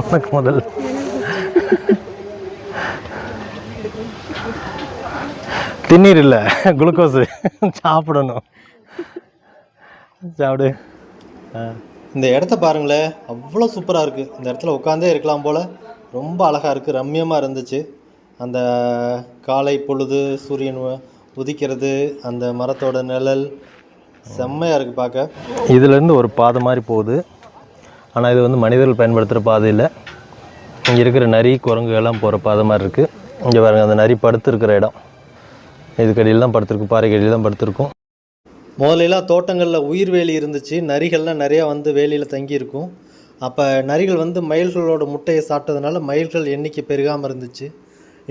உனக்கு முதல்ல. திண்ணீர் இல்லை. குளுக்கோஸு சாப்பிடணும். சாப்பிடு. இந்த இடத்த பாருங்களேன் அவ்வளோ சூப்பராக இருக்குது இந்த இடத்துல உட்காந்தே இருக்கலாம் போல். ரொம்ப அழகாக இருக்குது ரம்மியமாக இருந்துச்சு. அந்த காலை பொழுது சூரியன் உதிக்கிறது அந்த மரத்தோட நிழல் செம்மையாக இருக்குது பார்க்க. இதுலேருந்து ஒரு பாதை மாதிரி போகுது. ஆனால் இது வந்து மனிதர்கள் பயன்படுத்துகிற பாதை இல்லை. இங்கே இருக்கிற நரி குரங்குகள்லாம் போகிற பாதை மாதிரி இருக்குது இங்கே பாருங்கள் அந்த நரி படுத்துருக்கிற இடம். இதுக்கடியில் தான் படுத்திருக்கு பாறைக்கடியில் தான் படுத்துருக்கும். முதல்லலாம் தோட்டங்களில் உயிர் வேலி இருந்துச்சு. நரிகள்லாம் நிறையா வந்து வேலியில் தங்கியிருக்கும். அப்போ நரிகள் வந்து மயில்களோட முட்டையை சாப்பிட்டதுனால மயில்கள் எண்ணிக்கை பெருகாமல் இருந்துச்சு.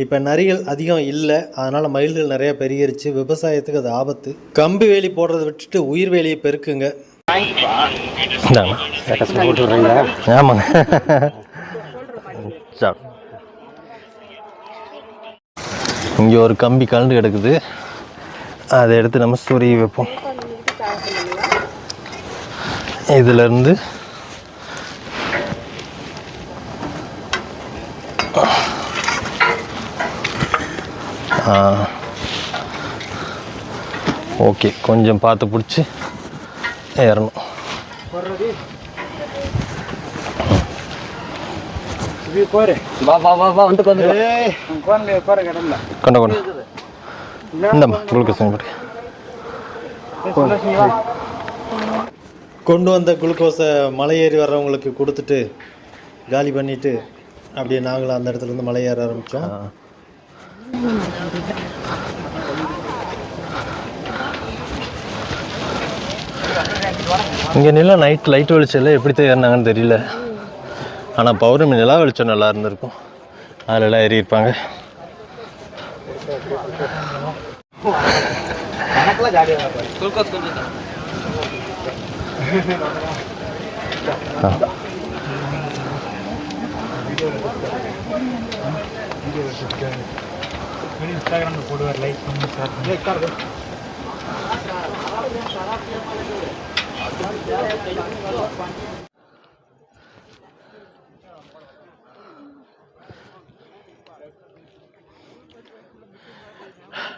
இப்போ நரிகள் அதிகம் இல்லை. அதனால் மயில்கள் நிறையா பெருகிருச்சு. விவசாயத்துக்கு அது ஆபத்து. கம்பி வேலி போடுறதை விட்டுட்டு உயிர் வேலியை பெருக்குங்க. இந்தாங்க. போட்டு விட்றீங்களா ஆமாங்க இங்கே ஒரு கம்பி கலந்து கிடக்குது. அதை எடுத்து நம்ம சொருகி வைப்போம். இதிலிருந்து ஓகே கொஞ்சம் பார்த்து பிடிச்சி ஏறணும் கொண்ட கொண்ட இந்தம்மா குளுக்கோஸ் போட்டு கொண்டு வந்த குளுக்கோஸை மலை ஏறி வர்றவங்களுக்கு கொடுத்துட்டு காலி பண்ணிட்டு அப்படியே நாங்களும் அந்த இடத்துல இருந்து மலை ஏற ஆரம்பித்தோம் இங்கே நிலம் நைட் லைட் வெளிச்சம் எப்படி ஏறினாங்கன்னு தெரியல. ஆனால் பௌர்ணமி நிலா வெளிச்சம் நல்லா இருந்திருக்கும். அதிலலாம் ஏறி இருப்பாங்க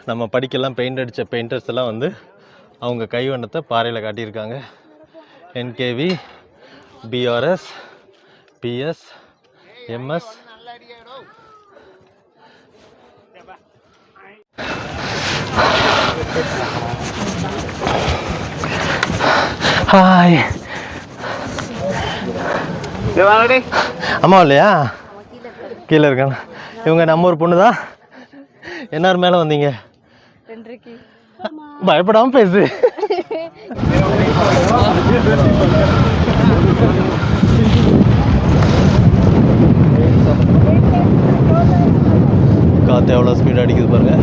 நம்ம படிக்கெல்லாம் பெயிண்ட் அடித்த பெயிண்டர்ஸ் எல்லாம் வந்து அவங்க கைவண்ணத்தை பாறையில் காட்டியிருக்காங்க. NKV PRS PS MS hi அம்மா இல்லையா? கீழே இருக்காங்க. இவங்க நம்ம ஒரு பொண்ணு தான் என்னார் மேலே வந்தீங்க? பயப்படாம பேசு. காற்று எவ்வளோ ஸ்பீட் அடிக்குது பாருங்க.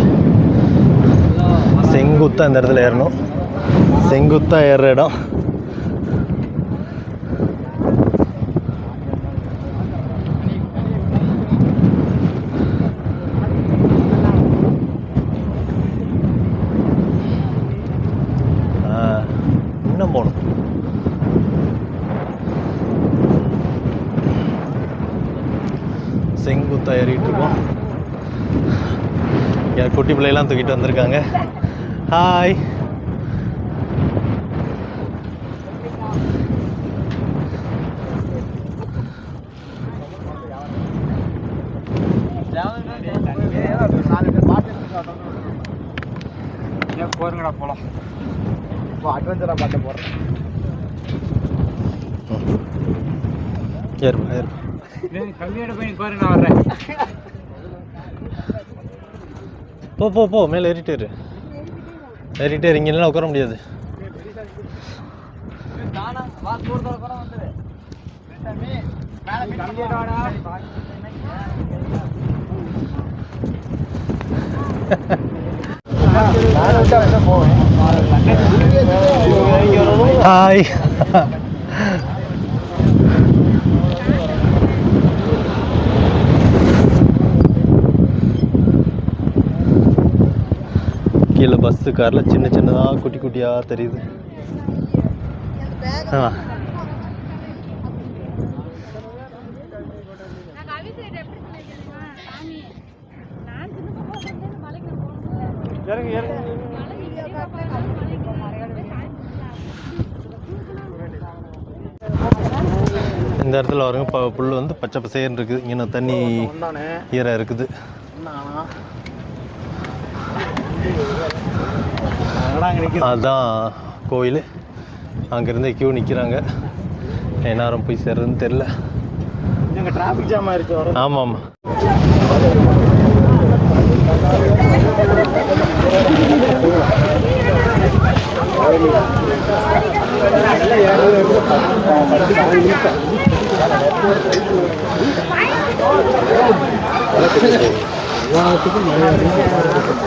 செங்குத்தா இந்த இடத்துல ஏறணும். செங்குத்தா ஏறுற இடம். செங்குத்தா ஏறிட்டு இருக்கோம். என் குட்டி பிள்ளையெல்லாம் தூக்கிட்டு வந்திருக்காங்க. ஹாய் போருங்கடா போலாம். அட்வென்ச்சரா பார்க்க போறேன். ஏறுப்பா ஏறுப்பா பாரு நான் வர்றேன். போ போ போ மேலே ஏறிட்டே இரு. ஏறிட்டே இரு இங்கெல்லாம் உட்கார முடியாது. ஹாய் பஸ்ஸு காரில் சின்ன சின்னதாக குட்டி குட்டியாக தெரியுது. இந்த இடத்துல வருங்க இப்போ புல் வந்து பச்சை பசேன்னு இருக்குது. இங்கே தண்ணி ஈரம் இருக்குது. அதுதான் கோயில். அங்கேருந்து கியூ நிற்கிறாங்க நேரம் போய் சேர்றதுன்னு தெரில எங்க டிராஃபிக் ஜாம் ஆயிடுச்சு வர. ஆமாம் ஆமாம்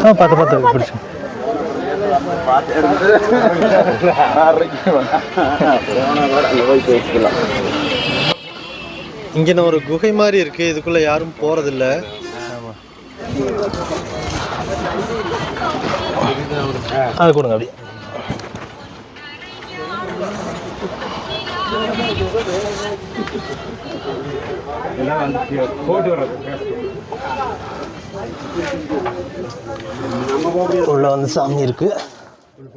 ஆ பார்த்து பார்த்து பிடிச்சி இங்கே ஒரு குகை மாதிரி இருக்கு. இதுக்குள்ள யாரும் போறதில்ல. அது கொடுங்க அப்படி. உள்ள வந்து சாமி இருக்கு. அப்படி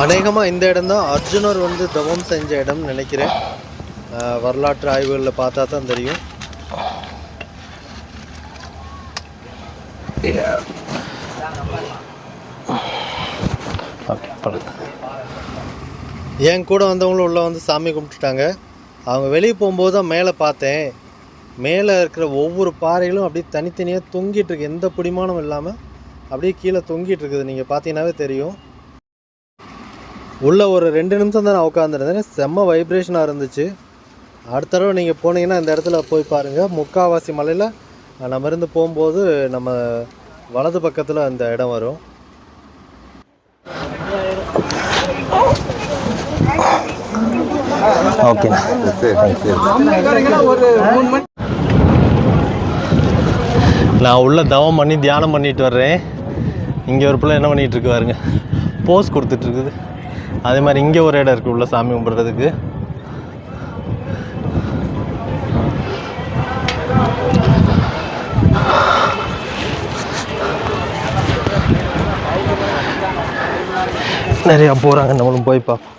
அநேகமாக இந்த இடம் தான் அர்ஜுனர் வந்து தவம் செஞ்ச இடம்னு நினைக்கிறேன். வரலாற்று ஆய்வுகளில் பார்த்தா தான் தெரியும். என் கூட வந்தவங்களும் உள்ளே வந்து சாமி கும்பிட்டுட்டாங்க. அவங்க வெளியே போகும்போது தான் மேலே பார்த்தேன். மேலே இருக்கிற ஒவ்வொரு பாறைகளும் அப்படியே தனித்தனியாக தொங்கிட்டு இருக்கு. எந்த பிடிமானம் இல்லாமல் அப்படியே கீழே தொங்கிட்டு இருக்குது. நீங்கள் பார்த்தீங்கன்னாவே தெரியும். உள்ள ஒரு ரெண்டு நிமிஷம் தான் நான் உட்காந்துருந்தேன் செம்ம வைப்ரேஷனாக இருந்துச்சு. அடுத்த தடவை நீங்கள் போனீங்கன்னா இந்த இடத்துல போய் பாருங்கள் முக்காவாசி மலையில் நம்ம இருந்து போகும்போது நம்ம வலது பக்கத்தில் அந்த இடம் வரும். ஓகேண்ணா நான் உள்ள தவம் பண்ணி தியானம் பண்ணிட்டு வர்றேன். இங்கே ஒரு பிள்ளை என்ன பண்ணிட்டு இருக்கு பாருங்க. போஸ் கொடுத்துட்டு இருக்குது. அதே மாதிரி இங்கே ஒரு இடம் இருக்குது உள்ள சாமி கும்பிட்றதுக்கு. நிறையா போகிறாங்க நம்மளும் போய் பார்ப்போம்.